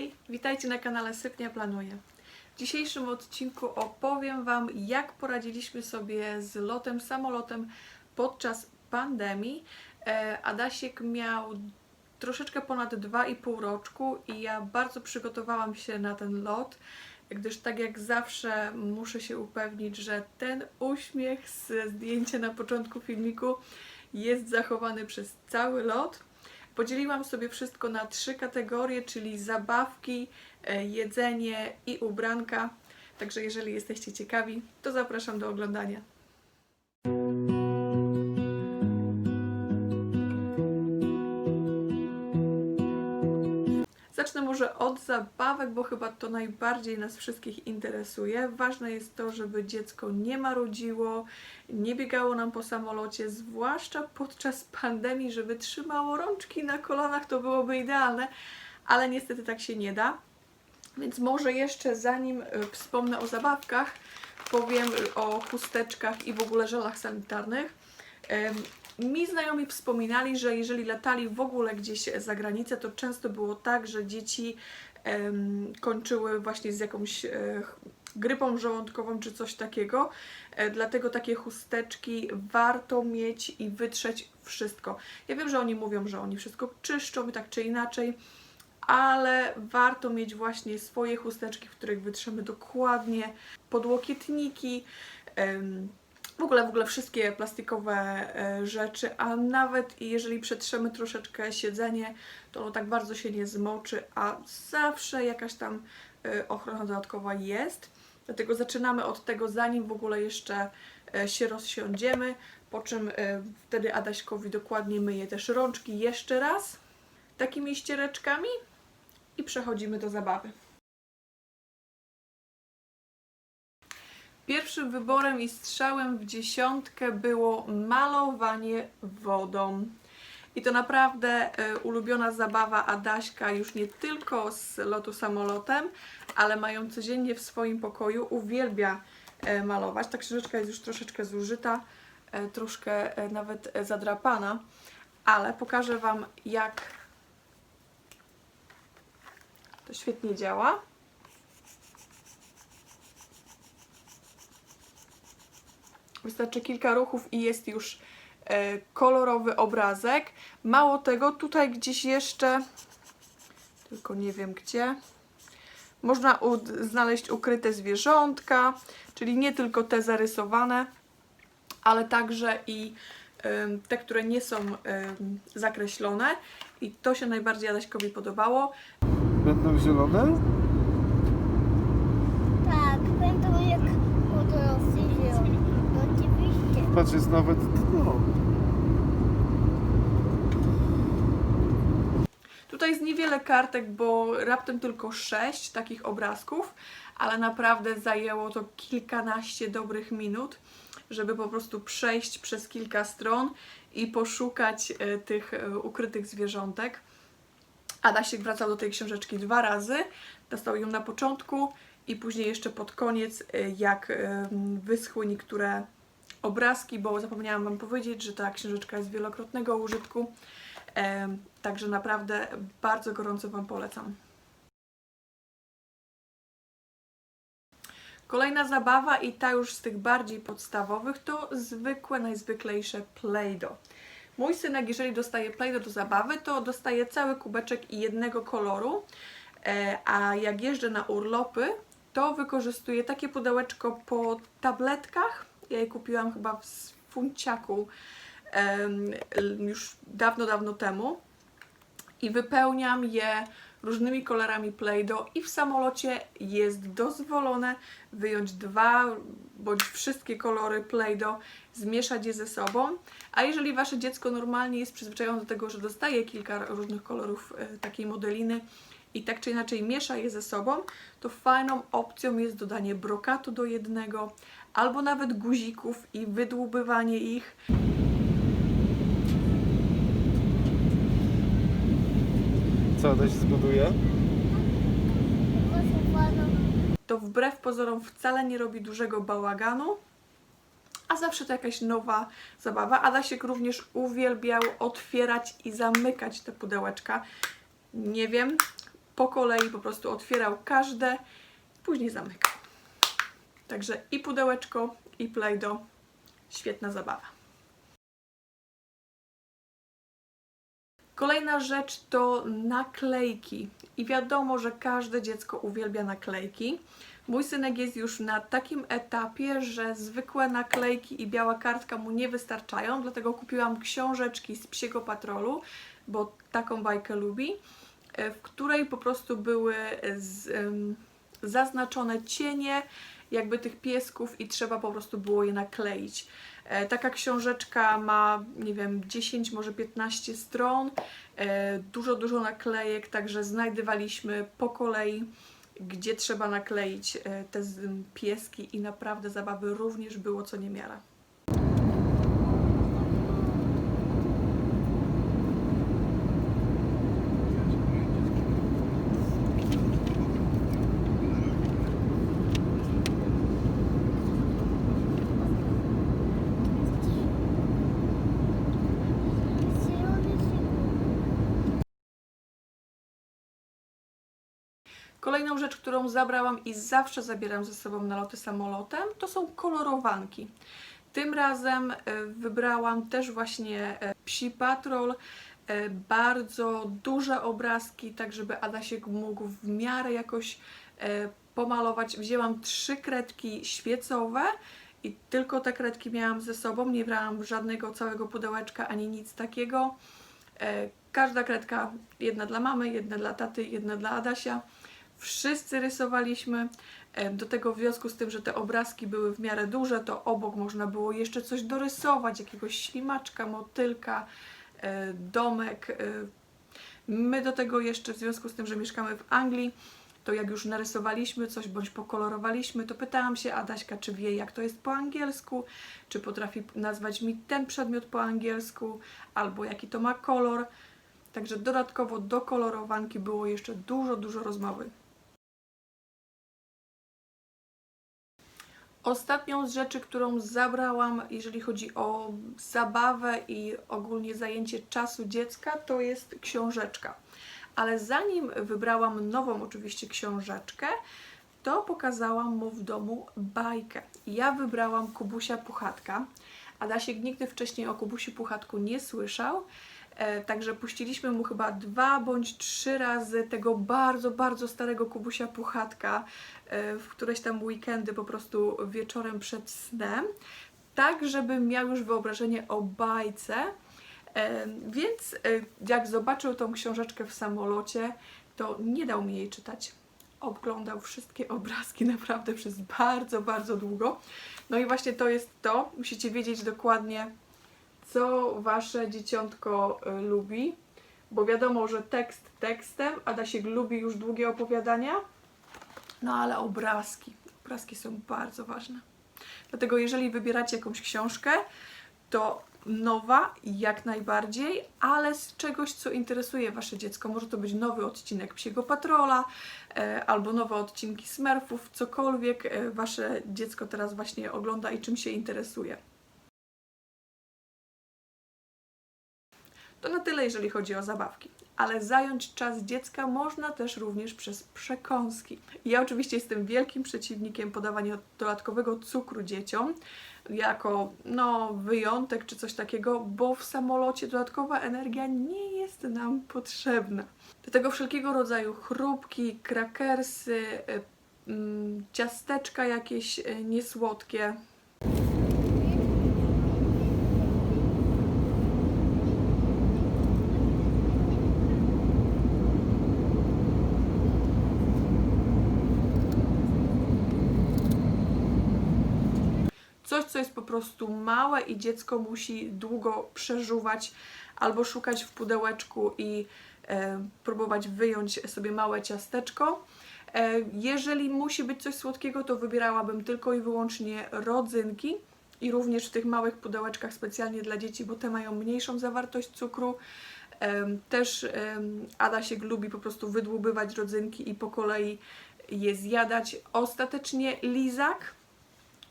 Hej, witajcie na kanale Sypnia Planuje. W dzisiejszym odcinku opowiem Wam, jak poradziliśmy sobie z lotem samolotem podczas pandemii. E, Adasiek miał troszeczkę ponad 2,5 roczku i ja bardzo przygotowałam się na ten lot, gdyż tak jak zawsze muszę się upewnić, że ten uśmiech z zdjęcia na początku filmiku jest zachowany przez cały lot. Podzieliłam sobie wszystko na trzy kategorie, czyli zabawki, e, jedzenie i ubranka. Także jeżeli jesteście ciekawi, to zapraszam do oglądania. Zacznę może od zabawek, bo chyba to najbardziej nas wszystkich interesuje. Ważne jest to, żeby dziecko nie marudziło, nie biegało nam po samolocie, zwłaszcza podczas pandemii, żeby trzymało rączki na kolanach, to byłoby idealne, ale niestety tak się nie da. Więc może jeszcze zanim e, wspomnę o zabawkach, powiem o chusteczkach i w ogóle żelach sanitarnych. Mi znajomi wspominali, że jeżeli latali w ogóle gdzieś za granicę, to często było tak, że dzieci em, kończyły właśnie z jakąś e, grypą żołądkową czy coś takiego. E, dlatego takie chusteczki warto mieć i wytrzeć wszystko. Ja wiem, że oni mówią, że oni wszystko czyszczą tak czy inaczej, ale warto mieć właśnie swoje chusteczki, w których wytrzemy dokładnie podłokietniki, w ogóle, w ogóle wszystkie plastikowe e, rzeczy, a nawet jeżeli przetrzemy troszeczkę siedzenie, to ono tak bardzo się nie zmoczy, a zawsze jakaś tam e, ochrona dodatkowa jest. Dlatego zaczynamy od tego, zanim w ogóle jeszcze e, się rozsiądziemy, po czym wtedy Adaśkowi dokładnie myje też rączki jeszcze raz takimi ściereczkami i przechodzimy do zabawy. Pierwszym wyborem i strzałem w dziesiątkę było malowanie wodą. I to naprawdę e, ulubiona zabawa Adaśka już nie tylko z lotu samolotem, ale mają codziennie w swoim pokoju. Uwielbia e, malować. Ta książeczka jest już troszeczkę zużyta, e, troszkę nawet zadrapana, ale pokażę Wam jak to świetnie działa. Wystarczy kilka ruchów i jest już e, kolorowy obrazek. Mało tego, tutaj gdzieś jeszcze, tylko nie wiem gdzie, można znaleźć ukryte zwierzątka, czyli nie tylko te zarysowane, ale także i te, które nie są zakreślone. I to się najbardziej Adaśkowi podobało. Będą zielone? Tak, będą jak. Oczywiście. Patrz, jest nawet dno. Tutaj jest niewiele kartek, bo raptem tylko sześć takich obrazków, ale naprawdę zajęło to kilkanaście dobrych minut, żeby po prostu przejść przez kilka stron i poszukać e, tych e, ukrytych zwierzątek. Adasiek wracał do tej książeczki dwa razy. Dostał ją na początku i później jeszcze pod koniec, e, jak wyschły niektóre obrazki, bo zapomniałam Wam powiedzieć, że ta książeczka jest wielokrotnego użytku. Także naprawdę bardzo gorąco Wam polecam. Kolejna zabawa i ta już z tych bardziej podstawowych to zwykłe, najzwyklejsze Play-Doh. Mój synek, jeżeli dostaje Play-Doh do zabawy, to dostaje cały kubeczek i jednego koloru, e, a jak jeżdżę na urlopy, to wykorzystuję takie pudełeczko po tabletkach. Ja je kupiłam chyba w funciaku już dawno, dawno temu. I wypełniam je różnymi kolorami Play-Doh i w samolocie jest dozwolone wyjąć dwa bądź wszystkie kolory Play-Doh, zmieszać je ze sobą, a jeżeli Wasze dziecko normalnie jest przyzwyczajone do tego, że dostaje kilka różnych kolorów e, takiej modeliny i tak czy inaczej miesza je ze sobą, to fajną opcją jest dodanie brokatu do jednego albo nawet guzików i wydłubywanie ich. Co, Adaś zbuduje? Proszę pana. to wbrew pozorom wcale nie robi dużego bałaganu, a zawsze to jakaś nowa zabawa. Adasiek również uwielbiał otwierać i zamykać te pudełeczka. Nie wiem, po kolei po prostu otwierał każde, później zamykał. Także i pudełeczko, i Play-Doh. Świetna zabawa. Kolejna rzecz to naklejki. I wiadomo, że każde dziecko uwielbia naklejki. Mój synek jest już na takim etapie, że zwykłe naklejki i biała kartka mu nie wystarczają, dlatego kupiłam książeczki z Psiego Patrolu, bo taką bajkę lubi, e, w której po prostu były z, em, zaznaczone cienie jakby tych piesków i trzeba po prostu było je nakleić. E, Taka książeczka ma, nie wiem, 10, może 15 stron, e, dużo, dużo naklejek, także znajdywaliśmy po kolei, gdzie trzeba nakleić e, te pieski i naprawdę zabawy również było co niemiara. Kolejną rzecz, którą zabrałam i zawsze zabieram ze sobą na loty samolotem, to są kolorowanki. Tym razem e, wybrałam też właśnie e, Psi Patrol, e, bardzo duże obrazki, tak żeby Adasiek mógł w miarę jakoś pomalować. Wzięłam trzy kredki świecowe i tylko te kredki miałam ze sobą, nie brałam żadnego całego pudełeczka ani nic takiego. Każda kredka, jedna dla mamy, jedna dla taty, jedna dla Adasia. Wszyscy rysowaliśmy. Do tego w związku z tym, że te obrazki były w miarę duże, to obok można było jeszcze coś dorysować, jakiegoś ślimaczka, motylka, e, domek. e. My do tego jeszcze w związku z tym, że mieszkamy w Anglii, to jak już narysowaliśmy coś bądź pokolorowaliśmy, to pytałam się Adaśka, czy wie jak to jest po angielsku, czy potrafi nazwać mi ten przedmiot po angielsku, albo jaki to ma kolor. Także dodatkowo do kolorowanki było jeszcze dużo, dużo rozmowy. Ostatnią z rzeczy, którą zabrałam, jeżeli chodzi o zabawę i ogólnie zajęcie czasu dziecka, to jest książeczka. Ale zanim wybrałam nową oczywiście książeczkę, to pokazałam mu w domu bajkę. Ja wybrałam Kubusia Puchatka. Adasiek nigdy wcześniej o Kubusiu Puchatku nie słyszał, także puściliśmy mu chyba dwa bądź trzy razy tego bardzo, bardzo starego Kubusia Puchatka e, w któreś tam weekendy po prostu wieczorem przed snem, tak żeby miał już wyobrażenie o bajce. E, Więc e, jak zobaczył tą książeczkę w samolocie, to nie dał mi jej czytać. Oglądał wszystkie obrazki naprawdę przez bardzo, bardzo długo. No i właśnie to jest to. Musicie wiedzieć dokładnie, co wasze dzieciątko y, lubi, bo wiadomo, że tekst tekstem, Adasiek lubi już długie opowiadania, no ale obrazki, obrazki są bardzo ważne. Dlatego jeżeli wybieracie jakąś książkę, to nowa jak najbardziej, ale z czegoś, co interesuje Wasze dziecko. Może to być nowy odcinek Psiego Patrola, e, albo nowe odcinki Smurfów, cokolwiek e, Wasze dziecko teraz właśnie ogląda i czym się interesuje. To na tyle, jeżeli chodzi o zabawki. Ale zająć czas dziecka można też również przez przekąski. Ja oczywiście jestem wielkim przeciwnikiem podawania dodatkowego cukru dzieciom jako no, wyjątek czy coś takiego, bo w samolocie dodatkowa energia nie jest nam potrzebna. Do tego wszelkiego rodzaju chrupki, krakersy, y, mm, ciasteczka jakieś y, niesłodkie, Coś, co jest po prostu małe i dziecko musi długo przeżuwać albo szukać w pudełeczku i e, próbować wyjąć sobie małe ciasteczko. E, jeżeli musi być coś słodkiego, to wybierałabym tylko i wyłącznie rodzynki i również w tych małych pudełeczkach specjalnie dla dzieci, bo te mają mniejszą zawartość cukru. Em, Też em, Adasiek lubi po prostu wydłubywać rodzynki i po kolei je zjadać. Ostatecznie lizak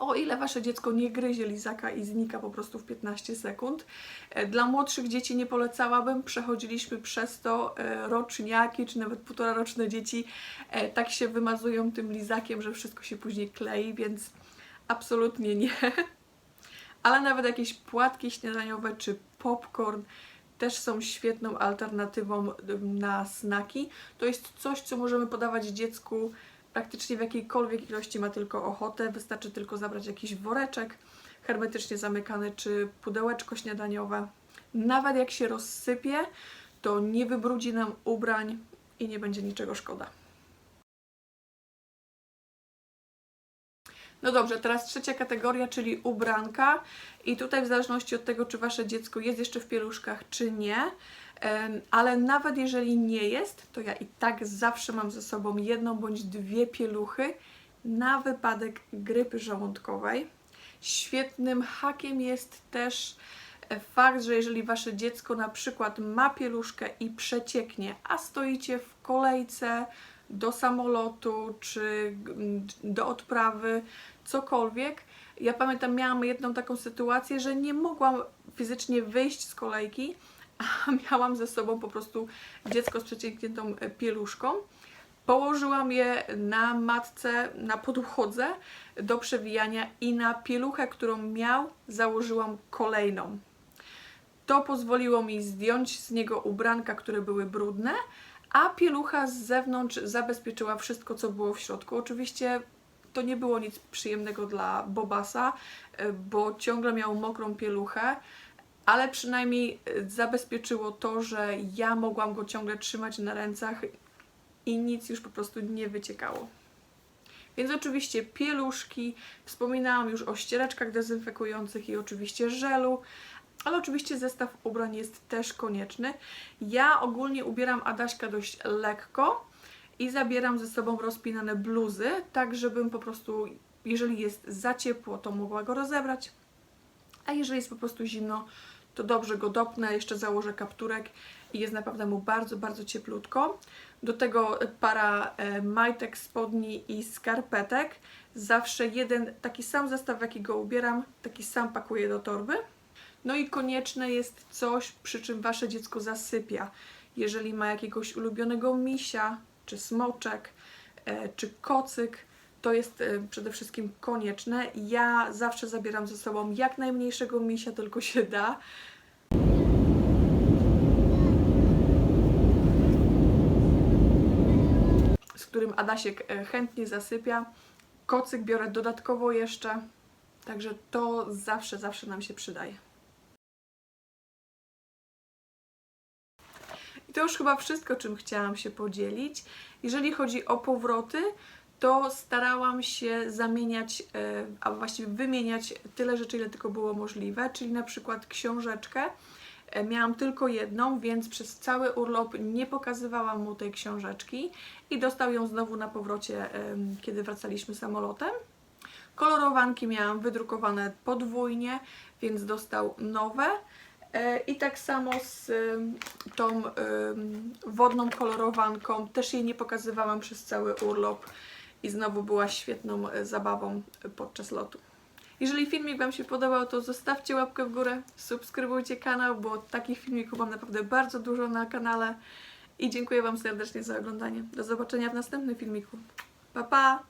o ile wasze dziecko nie gryzie lizaka i znika po prostu w 15 sekund. E, Dla młodszych dzieci nie polecałabym, przechodziliśmy przez to e, roczniaki czy nawet półtora roczne dzieci e, tak się wymazują tym lizakiem, że wszystko się później klei, więc absolutnie nie. Ale nawet jakieś płatki śniadaniowe czy popcorn też są świetną alternatywą na snaki. To jest coś, co możemy podawać dziecku praktycznie w jakiejkolwiek ilości ma tylko ochotę. Wystarczy tylko zabrać jakiś woreczek hermetycznie zamykany czy pudełeczko śniadaniowe. Nawet jak się rozsypie, to nie wybrudzi nam ubrań i nie będzie niczego szkoda. No dobrze, teraz trzecia kategoria, czyli ubranka. I tutaj w zależności od tego, czy Wasze dziecko jest jeszcze w pieluszkach, czy nie, ale nawet jeżeli nie jest, to ja i tak zawsze mam ze sobą jedną bądź dwie pieluchy na wypadek grypy żołądkowej. Świetnym hakiem jest też e, fakt, że jeżeli Wasze dziecko na przykład ma pieluszkę i przecieknie, a stoicie w kolejce do samolotu czy do odprawy, cokolwiek. Ja pamiętam, miałam jedną taką sytuację, że nie mogłam fizycznie wyjść z kolejki, a miałam ze sobą po prostu dziecko z przeciękniętą e, pieluszką. Położyłam je na matce, na podłodze do przewijania i na pieluchę, którą miał, założyłam kolejną. To pozwoliło mi zdjąć z niego ubranka, które były brudne, a pielucha z zewnątrz zabezpieczyła wszystko, co było w środku. Oczywiście to nie było nic przyjemnego dla Bobasa, e, bo ciągle miał mokrą pieluchę, ale przynajmniej e, zabezpieczyło to, że ja mogłam go ciągle trzymać na rękach i nic już po prostu nie wyciekało. Więc oczywiście pieluszki, wspominałam już o ściereczkach dezynfekujących i oczywiście żelu, ale oczywiście zestaw ubrań jest też konieczny. Ja ogólnie ubieram Adaśka dość lekko i zabieram ze sobą rozpinane bluzy, tak żebym po prostu, jeżeli jest za ciepło, to mogła go rozebrać, a jeżeli jest po prostu zimno, to dobrze go dopnę, jeszcze założę kapturek i jest naprawdę mu bardzo, bardzo cieplutko. Do tego para e, majtek, spodni i skarpetek. Zawsze jeden taki sam zestaw, jaki go ubieram, taki sam pakuję do torby. No i konieczne jest coś, przy czym Wasze dziecko zasypia. Jeżeli ma jakiegoś ulubionego misia, czy smoczek, e, czy kocyk, to jest e, przede wszystkim konieczne. Ja zawsze zabieram ze sobą jak najmniejszego misia tylko się da. Z którym Adasiek e, chętnie zasypia. Kocyk biorę dodatkowo jeszcze. Także to zawsze, zawsze nam się przydaje. I to już chyba wszystko, czym chciałam się podzielić. Jeżeli chodzi o powroty, to starałam się zamieniać, e, a właściwie wymieniać tyle rzeczy, ile tylko było możliwe, czyli na przykład książeczkę. E, Miałam tylko jedną, więc przez cały urlop nie pokazywałam mu tej książeczki i dostał ją znowu na powrocie, em, kiedy wracaliśmy samolotem. Kolorowanki miałam wydrukowane podwójnie, więc dostał nowe. E, I tak samo z tą wodną kolorowanką. Też jej nie pokazywałam przez cały urlop i znowu była świetną e, zabawą e, podczas lotu. Jeżeli filmik Wam się podobał, to zostawcie łapkę w górę, subskrybujcie kanał, bo takich filmików mam naprawdę bardzo dużo na kanale. I dziękuję Wam serdecznie za oglądanie. Do zobaczenia w następnym filmiku. Pa, pa!